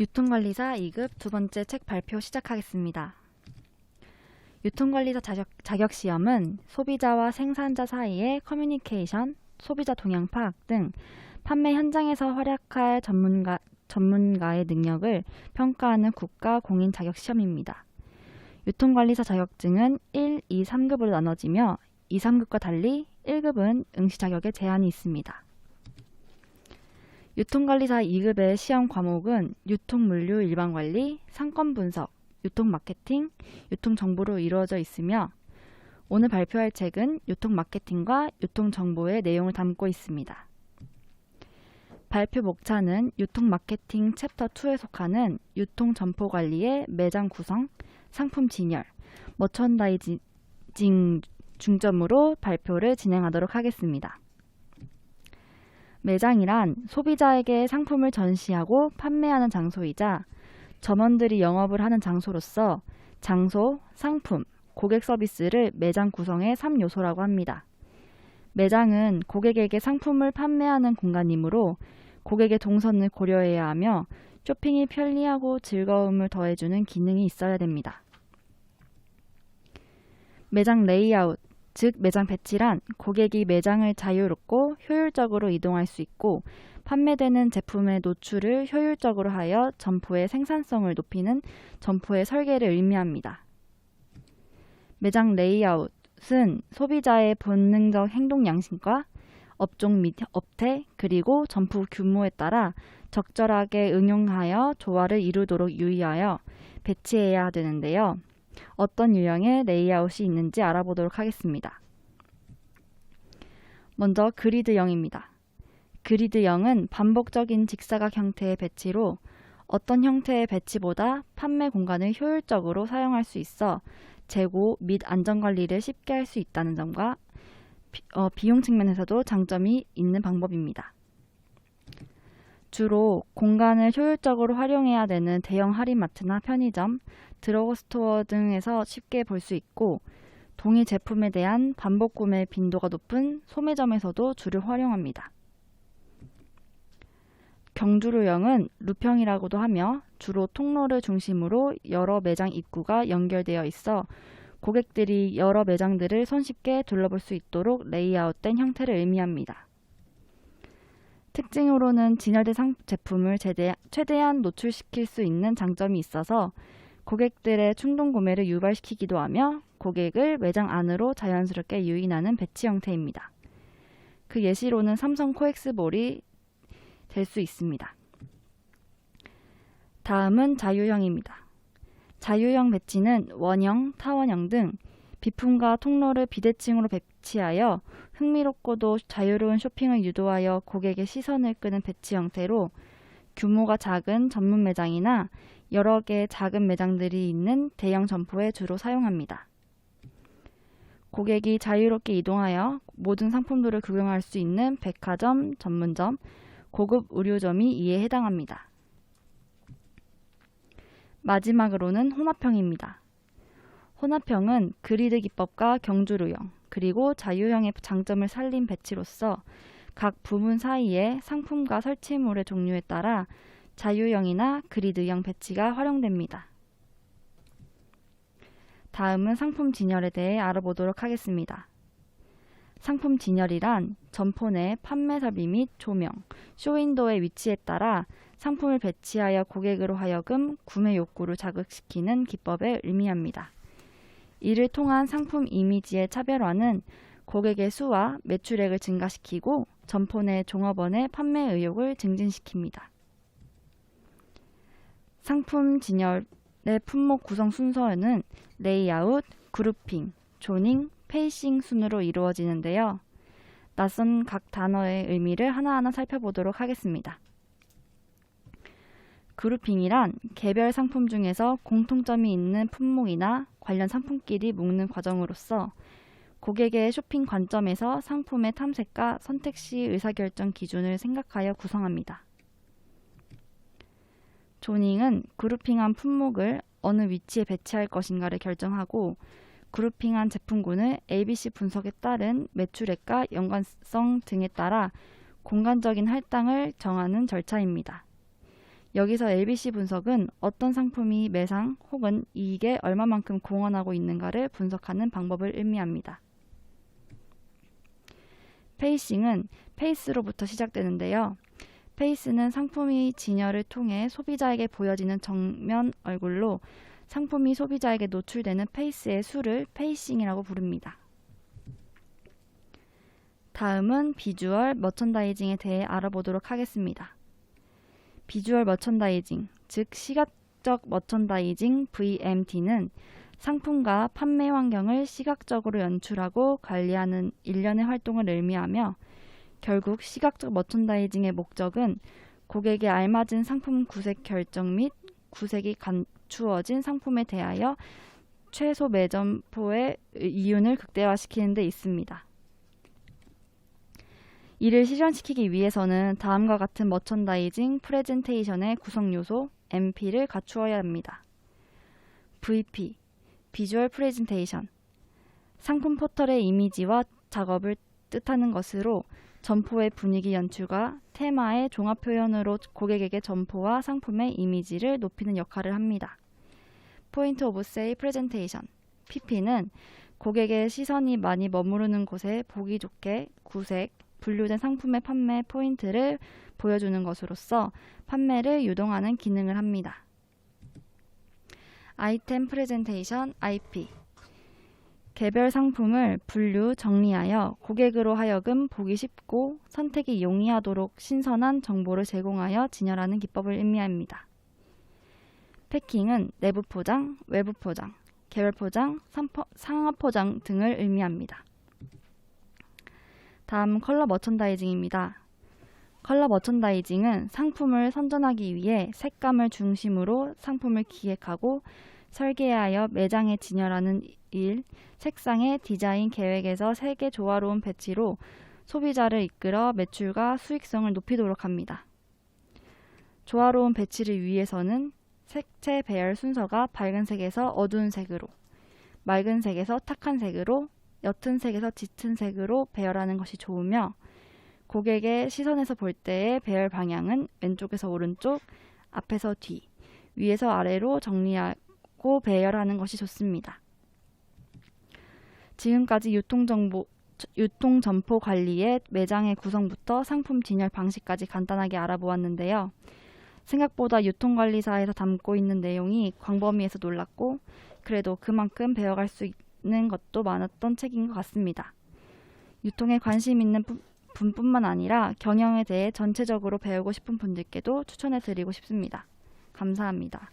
유통관리사 2급 두 번째 책 발표 시작하겠습니다. 유통관리사 자격, 자격 시험은 소비자와 생산자 사이의 커뮤니케이션, 소비자 동향 파악 등 판매 현장에서 활약할 전문가, 전문가의 능력을 평가하는 국가 공인 자격 시험입니다. 유통관리사 자격증은 1, 2, 3급으로 나눠지며 2, 3급과 달리 1급은 응시 자격에 제한이 있습니다. 유통관리사 2급의 시험 과목은 유통물류 일반관리, 상권분석, 유통마케팅, 유통정보로 이루어져 있으며 오늘 발표할 책은 유통마케팅과 유통정보의 내용을 담고 있습니다. 발표 목차는 유통마케팅 챕터 2에 속하는 유통점포관리의 매장 구성, 상품 진열, 머천다이징 중점으로 발표를 진행하도록 하겠습니다. 매장이란 소비자에게 상품을 전시하고 판매하는 장소이자 점원들이 영업을 하는 장소로서 장소, 상품, 고객 서비스를 매장 구성의 3요소라고 합니다. 매장은 고객에게 상품을 판매하는 공간이므로 고객의 동선을 고려해야 하며 쇼핑이 편리하고 즐거움을 더해주는 기능이 있어야 됩니다. 매장 레이아웃, 즉 매장 배치란 고객이 매장을 자유롭고 효율적으로 이동할 수 있고 판매되는 제품의 노출을 효율적으로 하여 점포의 생산성을 높이는 점포의 설계를 의미합니다. 매장 레이아웃은 소비자의 본능적 행동 양식과 업종 및 업태 그리고 점포 규모에 따라 적절하게 응용하여 조화를 이루도록 유의하여 배치해야 되는데요. 어떤 유형의 레이아웃이 있는지 알아보도록 하겠습니다. 먼저 그리드형입니다. 그리드형은 반복적인 직사각 형태의 배치로 어떤 형태의 배치보다 판매 공간을 효율적으로 사용할 수 있어 재고 및 안전관리를 쉽게 할 수 있다는 점과 비, 어, 비용 측면에서도 장점이 있는 방법입니다. 주로 공간을 효율적으로 활용해야 되는 대형 할인마트나 편의점, 드러그 스토어 등에서 쉽게 볼 수 있고 동일 제품에 대한 반복 구매 빈도가 높은 소매점에서도 주를 활용합니다. 경주로형은 루평이라고도 하며 주로 통로를 중심으로 여러 매장 입구가 연결되어 있어 고객들이 여러 매장들을 손쉽게 둘러볼 수 있도록 레이아웃된 형태를 의미합니다. 특징으로는 진열된 상 제품을 최대한 노출시킬 수 있는 장점이 있어서 고객들의 충동 구매를 유발시키기도 하며 고객을 매장 안으로 자연스럽게 유인하는 배치 형태입니다. 그 예시로는 삼성 코엑스볼이 될 수 있습니다. 다음은 자유형입니다. 자유형 배치는 원형, 타원형 등 비품과 통로를 비대칭으로 배치하여 흥미롭고도 자유로운 쇼핑을 유도하여 고객의 시선을 끄는 배치 형태로 규모가 작은 전문 매장이나 여러 개의 작은 매장들이 있는 대형 점포에 주로 사용합니다. 고객이 자유롭게 이동하여 모든 상품들을 구경할 수 있는 백화점, 전문점, 고급 의료점이 이에 해당합니다. 마지막으로는 혼합형입니다. 혼합형은 그리드 기법과 경주로형, 그리고 자유형의 장점을 살린 배치로서 각 부문 사이에 상품과 설치물의 종류에 따라 자유형이나 그리드형 배치가 활용됩니다. 다음은 상품 진열에 대해 알아보도록 하겠습니다. 상품 진열이란 점포 내 판매 설비 및 조명, 쇼윈도의 위치에 따라 상품을 배치하여 고객으로 하여금 구매 욕구를 자극시키는 기법을 의미합니다. 이를 통한 상품 이미지의 차별화는 고객의 수와 매출액을 증가시키고 점포 내 종업원의 판매 의욕을 증진시킵니다. 상품 진열의 품목 구성 순서는 레이아웃, 그룹핑, 조닝, 페이싱 순으로 이루어지는데요. 낯선 각 단어의 의미를 하나하나 살펴보도록 하겠습니다. 그룹핑이란 개별 상품 중에서 공통점이 있는 품목이나 관련 상품끼리 묶는 과정으로서 고객의 쇼핑 관점에서 상품의 탐색과 선택 시 의사결정 기준을 생각하여 구성합니다. 조닝은 그룹핑한 품목을 어느 위치에 배치할 것인가를 결정하고 그룹핑한 제품군을 ABC 분석에 따른 매출액과 연관성 등에 따라 공간적인 할당을 정하는 절차입니다. 여기서 LBC 분석은 어떤 상품이 매상 혹은 이익에 얼마만큼 공헌하고 있는가를 분석하는 방법을 의미합니다. 페이싱은 페이스로부터 시작되는데요. 페이스는 상품이 진열을 통해 소비자에게 보여지는 정면 얼굴로 상품이 소비자에게 노출되는 페이스의 수를 페이싱이라고 부릅니다. 다음은 비주얼 머천다이징에 대해 알아보도록 하겠습니다. 비주얼 머천다이징, 즉 시각적 머천다이징 VMT는 상품과 판매 환경을 시각적으로 연출하고 관리하는 일련의 활동을 의미하며 결국 시각적 머천다이징의 목적은 고객에 알맞은 상품 구색 결정 및 구색이 갖추어진 상품에 대하여 최소 매점포의 이윤을 극대화시키는 데 있습니다. 이를 실현시키기 위해서는 다음과 같은 머천다이징 프레젠테이션의 구성 요소 MP를 갖추어야 합니다. VP 비주얼 프레젠테이션 상품 포털의 이미지와 작업을 뜻하는 것으로 점포의 분위기 연출과 테마의 종합 표현으로 고객에게 점포와 상품의 이미지를 높이는 역할을 합니다. 포인트 오브 세일 프레젠테이션 PP는 고객의 시선이 많이 머무르는 곳에 보기 좋게 구색, 분류된 상품의 판매 포인트를 보여주는 것으로서 판매를 유동하는 기능을 합니다. 아이템 프레젠테이션 IP 개별 상품을 분류, 정리하여 고객으로 하여금 보기 쉽고 선택이 용이하도록 신선한 정보를 제공하여 진열하는 기법을 의미합니다. 패킹은 내부 포장, 외부 포장, 개별 포장, 상업 포장 등을 의미합니다. 다음 컬러 머천다이징입니다. 컬러 머천다이징은 상품을 선전하기 위해 색감을 중심으로 상품을 기획하고 설계하여 매장에 진열하는 일, 색상의 디자인 계획에서 색의 조화로운 배치로 소비자를 이끌어 매출과 수익성을 높이도록 합니다. 조화로운 배치를 위해서는 색채 배열 순서가 밝은 색에서 어두운 색으로, 맑은 색에서 탁한 색으로, 옅은 색에서 짙은 색으로 배열하는 것이 좋으며 고객의 시선에서 볼 때의 배열 방향은 왼쪽에서 오른쪽, 앞에서 뒤, 위에서 아래로 정리하고 배열하는 것이 좋습니다. 지금까지 유통정보, 유통점포 관리의 매장의 구성부터 상품 진열 방식까지 간단하게 알아보았는데요. 생각보다 유통관리사에서 담고 있는 내용이 광범위해서 놀랐고, 그래도 그만큼 배워갈 수 있 는 것도 많았던 책인 것 같습니다. 유통에 관심 있는 분뿐만 아니라 경영에 대해 전체적으로 배우고 싶은 분들께도 추천해 드리고 싶습니다. 감사합니다.